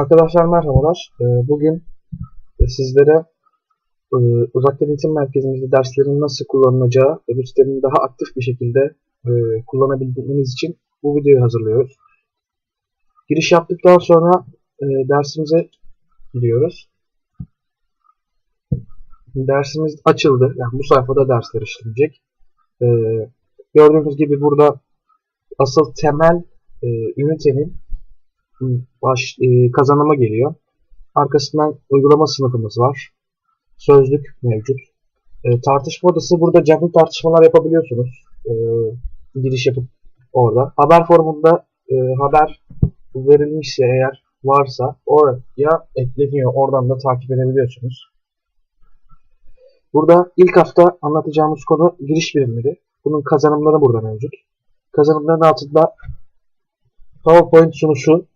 Arkadaşlar merhabalar. Ee, Bugün e, sizlere e, uzaktan eğitim merkezimizde derslerin nasıl kullanılacağı ve bu sistemin daha aktif bir şekilde e, kullanabilmeniz için bu videoyu hazırlıyoruz. Giriş yaptıktan sonra dersimize giriyoruz. Dersimiz açıldı. Yani bu sayfada dersler işlenecek. Gördüğünüz gibi burada asıl temel ünitenin baş e, kazanıma geliyor. Arkasından uygulama sınıfımız var. Sözlük mevcut. E, tartışma odası burada canlı tartışmalar yapabiliyorsunuz. E, giriş yapıp orada. Haber formunda e, haber verilmişse eğer varsa oraya ekleniyor. Oradan da takip edebiliyorsunuz. Burada ilk hafta anlatacağımız konu giriş birimleri. Bunun kazanımları burada mevcut. Kazanımların altında PowerPoint sunusu,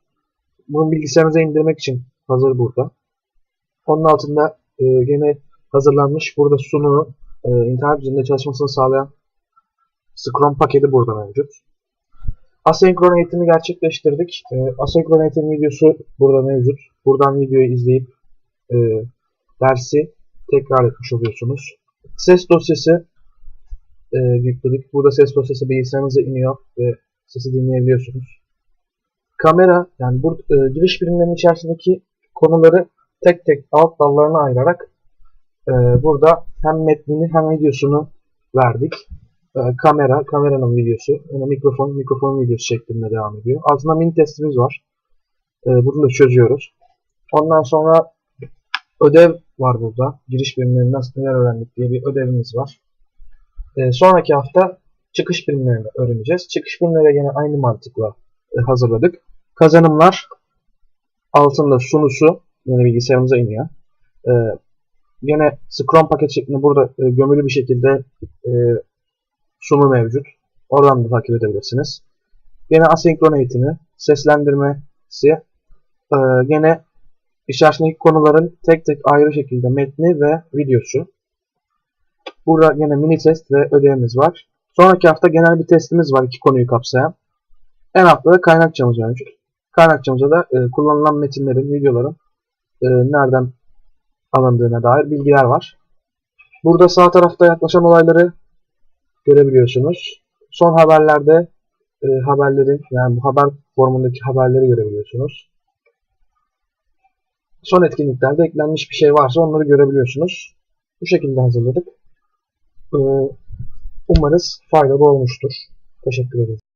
bunu bilgisayarınıza indirmek için hazır burada. Onun altında e, gene hazırlanmış burada sunu e, internet üzerinde çalışmasını sağlayan Scrum paketi burada mevcut. Asenkron eğitimi gerçekleştirdik. E, asenkron eğitim videosu burada mevcut. Buradan videoyu izleyip e, dersi tekrar etmiş oluyorsunuz. Ses dosyası e, yükledik. Burada ses dosyası bilgisayarınıza iniyor ve sesi dinleyebiliyorsunuz kamera yani bu e, giriş birimlerinin içerisindeki konuları tek tek alt dallarına ayırarak e, burada hem metnini hem videosunu verdik. E, kamera, kameranın videosu, yani mikrofon, mikrofonun videosu şeklinde devam ediyor. Altında mini testimiz var. E, bunu da çözüyoruz. Ondan sonra ödev var burada. Giriş birimleri nasıl neler öğrendik diye bir ödevimiz var. E, sonraki hafta çıkış birimlerini öğreneceğiz. Çıkış birimleri yine aynı mantıkla e, hazırladık. Kazanımlar altında sunusu yine bilgisayarımıza iniyor. Ee, yine Scrum paket şeklinde burada e, gömülü bir şekilde e, sunu mevcut. Oradan da takip edebilirsiniz. Yine asenkron eğitimi, seslendirmesi, e, yine içerisindeki konuların tek tek ayrı şekilde metni ve videosu. Burada yine mini test ve ödevimiz var. Sonraki hafta genel bir testimiz var iki konuyu kapsayan. En altta da kaynakçamız mevcut. Kaynakçamıza da e, kullanılan metinlerin, videoların e, nereden alındığına dair bilgiler var. Burada sağ tarafta yaklaşan olayları görebiliyorsunuz. Son haberlerde e, haberlerin yani bu haber formundaki haberleri görebiliyorsunuz. Son etkinliklerde eklenmiş bir şey varsa onları görebiliyorsunuz. Bu şekilde hazırladık. E, umarız faydalı olmuştur. Teşekkür ederim.